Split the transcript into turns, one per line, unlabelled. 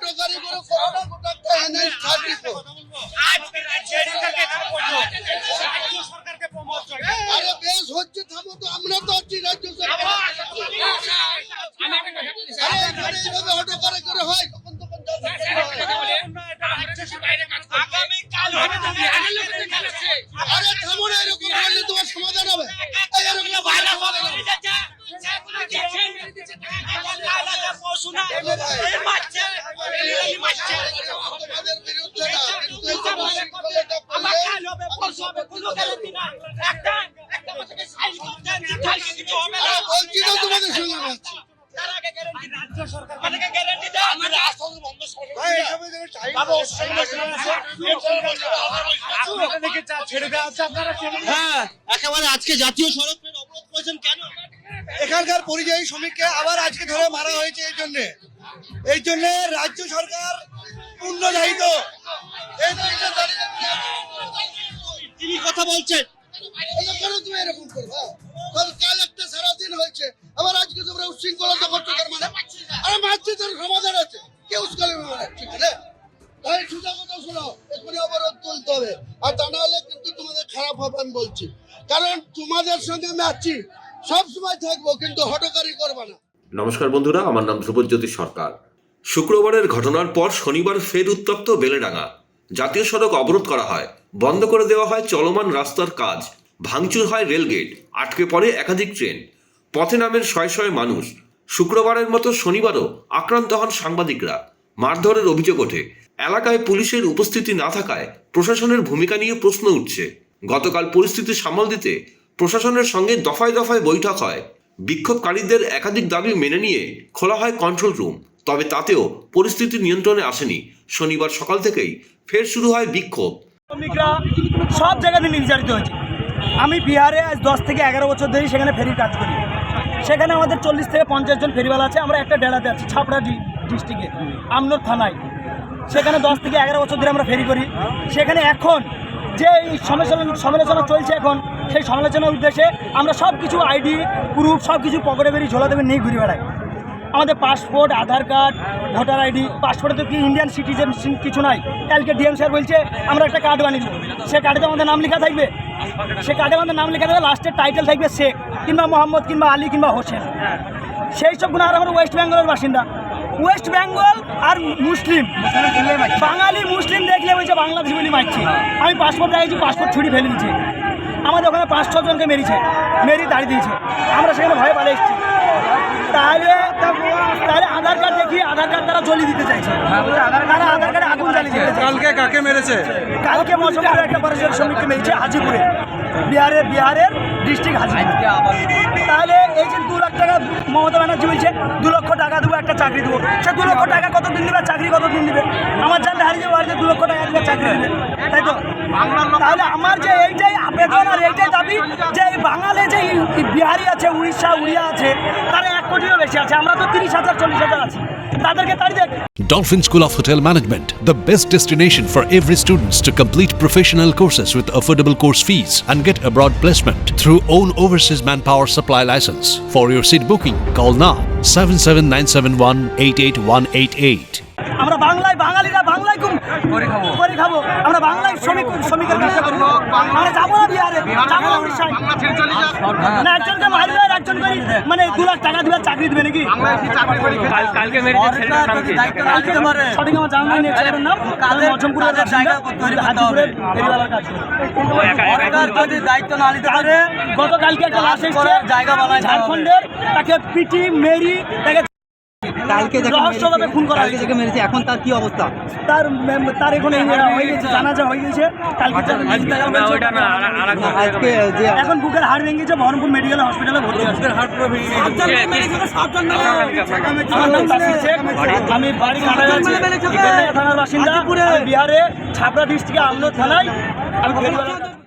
হটকারি করে corona গোটাটা NS thirty আরে বেশ হচ্ছে থামো তো আমরা তো আছি রাজ্য সরকার আরে এখানে এইভাবে হটকারি করে হয় তখন তখন হয়। আরে থামো না এরকম করলে তোমার সমাধান হবে এরকম করলে হবে। তোমাদের বিরুদ্ধে না কিন্তু এই যে বিশৃঙ্খলাটা করলে আরে
হ্যাঁ একেবারে আজকে জাতীয়
এখানকার পরিযায়ী শ্রমিককে আবার আজকে ধরে মারা হয়েছে, এই জন্য। এই জন্য রাজ্য সরকার পূর্ণ দায়িত্ব
বলছেন?
এই কেন তুমি এরকম করবা? কাল কাল একটা সারাদিন হয়েছে। আবার আজকে তোমরা উচ্ছৃঙ্খলতা করছ তার মানে? আরে মারছি তোর সমাধান আছে। কে উস্কালে মারাচ্ছি তাই সোজা কথা শোনো এক্ষুনি অবরোধ তুলতে হবে। আর তা না হলে কিন্তু তোমাদের খারাপ হবে আমি বলছি। কারণ তোমাদের সঙ্গে আমি আছি। সব সময় থাকব কিন্তু হটকারি করবা না।
নমস্কার বন্ধুরা আমার নাম ধ্রুবজ্যোতি সরকার। শুক্রবারের ঘটনার পর শনিবার ফের উত্তপ্ত বেলেডাঙ্গা। জাতীয় সড়ক অবরোধ করা হয়। বন্ধ করে দেওয়া হয় চলমান রাস্তার কাজ। ভাঙচুর হয় রেলগেট। আটকে পড়ে একাধিক ট্রেন। পথে নামের শয়ে শয়ে মানুষ। শুক্রবারের মতো শনিবারও আক্রান্ত হন সাংবাদিকরা। মারধরের অভিযোগ ওঠে। এলাকায় পুলিশের উপস্থিতি না থাকায় প্রশাসনের ভূমিকা নিয়ে প্রশ্ন উঠছে। গতকাল পরিস্থিতি সামাল দিতে প্রশাসনের সঙ্গে দফায় দফায় বৈঠক হয়। বিক্ষোভকারীদের একাধিক দাবি মেনে নিয়ে খোলা হয় কন্ট্রোল রুম তবে তাতেও পরিস্থিতি নিয়ন্ত্রণে আসেনি। শনিবার সকাল থেকেই ফের শুরু হয় বিক্ষোভ।
শ্রমিকরা সব জায়গাতে নির্যাতিত হয়েছে। আমি বিহারে আজ দশ থেকে এগারো বছর ধরে সেখানে ফেরির কাজ করি। সেখানে আমাদের চল্লিশ থেকে পঞ্চাশ জন ফেরিওয়ালা আছে। আমরা একটা ডেরাতে আছি, ছাপড়া ডিস্ট্রিক্টে, আমনোর থানায়। সেখানে দশ থেকে এগারো বছর ধরে আমরা ফেরি করি। সেখানে এখন যে এই সমালোচনা সমালোচনা চলছে এখন, সেই সমালোচনার উদ্দেশ্যে আমরা সব কিছু আইডি, প্রুফ সব কিছু পকেটে বেরিয়ে ঝোলা দেবে নিয়ে ঘুরে বেড়াই। আমাদের passport, Aadhaar card, voter ID, পাসপোর্টে তো কি ইন্ডিয়ান সিটিজেন কিছু নাই। কালকে ডিএম স্যার বলছে, আমরা একটা কার্ড বানিয়ে দেবো। সে কার্ডে আমাদের নাম লেখা থাকবে। সে কার্ডে আমাদের নাম লেখা থাকবে লাস্টের টাইটেল থাকবে শেখ, কিংবা মোহাম্মদ, কিংবা আলী, কিংবা হোসেন। সেই সব গুণ আর আমরা ওয়েস্ট বেঙ্গলের বাসিন্দা। ওয়েস্ট বেঙ্গল আর মুসলিম। বাঙালি মুসলিম দেখলে বলছে, বাংলাদেশ বলি মারছি। আমি পাসপোর্ট দেখেছি পাসপোর্ট ছুটি ফেলে দিচ্ছে আমাদের ওখানে পাঁচ ছজনকে মেরেছে, মেরি দাঁড়িয়ে দিয়েছে। আমরা সেখানে ভয়ে পালিয়ে এসেছি। তাহলে তাহলে আধার কার্ড দেখিয়ে আধার কার্ড তারা জ্বলিয়ে দিতে চাইছে। তারা আধার কার্ডে আগুন জ্বালিয়ে দিতে চাইছে।
কালকে কাকে মেরেছে?
কালকে মৌসুমের একটা পরিচয় শ্রমিককে মেরেছে হাজিপুরে। বিহারের বিহারের ডিস্ট্রিক্ট হাজিপুর। তাহলে এই যে দু লাখ টাকা মমতা ব্যানার্জি বলছে দু লক্ষ টাকা দেবো একটা চাকরি দেবো সে দু লক্ষ টাকা কত দিন দেবে চাকরি কত দিন দিবে আমার জানলে হারিয়ে যাব হারিয়ে দু লক্ষ টাকা দিলে চাকরি দেবে তাই তো তাহলে আমার যে এইটাই আবেদন আর এইটাই দাবি যে এই বাঙালি যে বিহারি আছে উড়িষ্যা উড়িয়া আছে তারা এক কোটিরও বেশি আছে আমরা তো তিরিশ হাজার চল্লিশ হাজার আছি তাদেরকে তাড়িয়ে
Dolphin School of Hotel Management, the best destination for every students to complete professional courses with affordable course fees and get abroad placement through own overseas manpower supply license. For your seat booking, call now 77971
আমরা বাংলায় বাঙালিরা বাংলায় খুব করে খাব। আমরা বাংলায় শ্রমিক শ্রমিকের ব্যবসা করব আমরা যাব না বিহারে যাব না উড়িষ্যায় না একজনকে মারবে আর একজন করে। মানে দু লাখ টাকা দিবে চাকরি দিবে নাকি? কালকে কালকে সঠিক আমার জানা নাই ছেলেটার নাম। মজমপুরের জায়গা হাজিপুরের ফেরিওয়ালার কাজ দায়িত্ব না নিতে পারে গতকালকে একটা লাশ এসেছে। জায়গা ঝাড়খণ্ডের তাকে পিটি মেরি তাকে
কালকে যাকে
রহস্যভাবে খুন করা হয়েছে।
যাকে মেরেছে এখন তার কি অবস্থা?
তার তার এখন এই হয়ে গেছে জানাজা হয়ে গেছে কালকে
আজকে যে
এখন বুকের হাড় ভেঙেছে বহরমপুর মেডিকেল হসপিটালে ভর্তি আছে আমার নাম তাসির শেখ আমি বাড়ি থানার বাসিন্দা বিহারে ছাপড়া ডিস্ট্রিক্টে আমনো থানায়। আমি